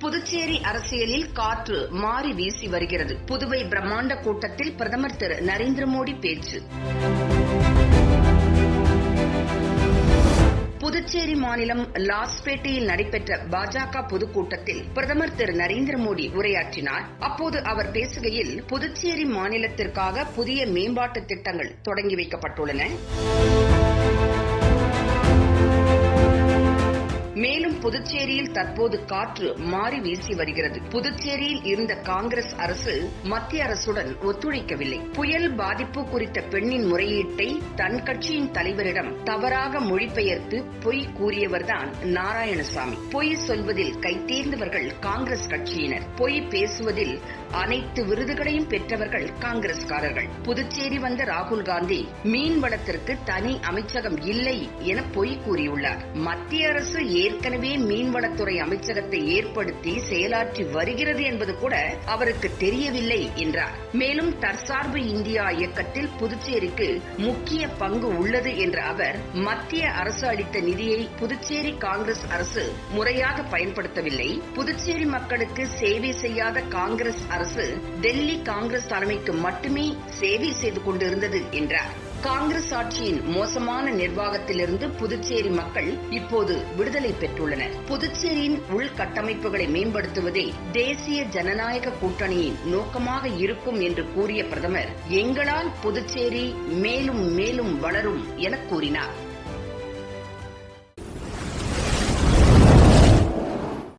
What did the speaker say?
புதுச்சேரி அரசியலில் காற்று மாறி வீசி வருகிறது. புதுவை பிரம்மாண்ட கூட்டத்தில் பிரதமர் திரு நரேந்திர மோடி பேச்சு. புதுச்சேரி மாநிலம் லாஸ்பேட்டையில் நடைபெற்ற பாஜக பொதுக்கூட்டத்தில் பிரதமர் திரு நரேந்திர மோடி உரையாற்றினார். அப்போது அவர் பேசுகையில் புதுச்சேரி மாநிலத்திற்காக புதிய மேம்பாட்டு திட்டங்கள் தொடங்கி வைக்கப்பட்டுள்ளன. புதுச்சேரியில் தற்போது காற்று மாறி வீசி வருகிறது. புதுச்சேரியில் இருந்த காங்கிரஸ் அரசு மத்திய அரசுடன் ஒத்துழைக்கவில்லை. புயல் பாதிப்பு குறித்த பெண்ணின் முறையீட்டை தன் கட்சியின் தலைவரிடம் தவறாக மொழிபெயர்த்து பொய் கூறியவர்தான் நாராயணசாமி. பொய் சொல்வதில் கைதேர்ந்தவர்கள் காங்கிரஸ் கட்சியினர். பொய் பேசுவதில் அனைத்து விருதுகளையும் பெற்றவர்கள் காங்கிரஸ்காரர்கள். புதுச்சேரி வந்த ராகுல் காந்தி மீன்வளத்திற்கு தனி அமைச்சகம் இல்லை என பொய் கூறியுள்ளார். மத்திய அரசு ஏற்கனவே மீன்வளத்துறை அமைச்சகத்தை ஏற்படுத்தி செயலாற்றி வருகிறது என்பது கூட அவருக்கு தெரியவில்லை என்றார். மேலும் தற்சார்பு இந்தியா இயக்கத்தில் புதுச்சேரிக்கு முக்கிய பங்கு உள்ளது என்ற அவர் மத்திய அரசு அளித்த நிதியை புதுச்சேரி காங்கிரஸ் அரசு முறையாக பயன்படுத்தவில்லை. புதுச்சேரி மக்களுக்கு சேவை செய்யாத காங்கிரஸ் அரசு டெல்லி காங்கிரஸ் தலைமைக்கு மட்டுமே சேவை செய்து கொண்டிருந்தது என்றார். காங்கிரஸ் ஆட்சியின் மோசமான நிர்வாகத்திலிருந்து புதுச்சேரி மக்கள் இப்போது விடுதலை பெற்றுள்ளனர். புதுச்சேரியின் உள்கட்டமைப்புகளை மேம்படுத்துவதே தேசிய ஜனநாயக கூட்டணியின் நோக்கமாக இருக்கும் என்று கூறிய பிரதமர் எங்களால் புதுச்சேரி மேலும் மேலும் வளரும் என கூறினார்.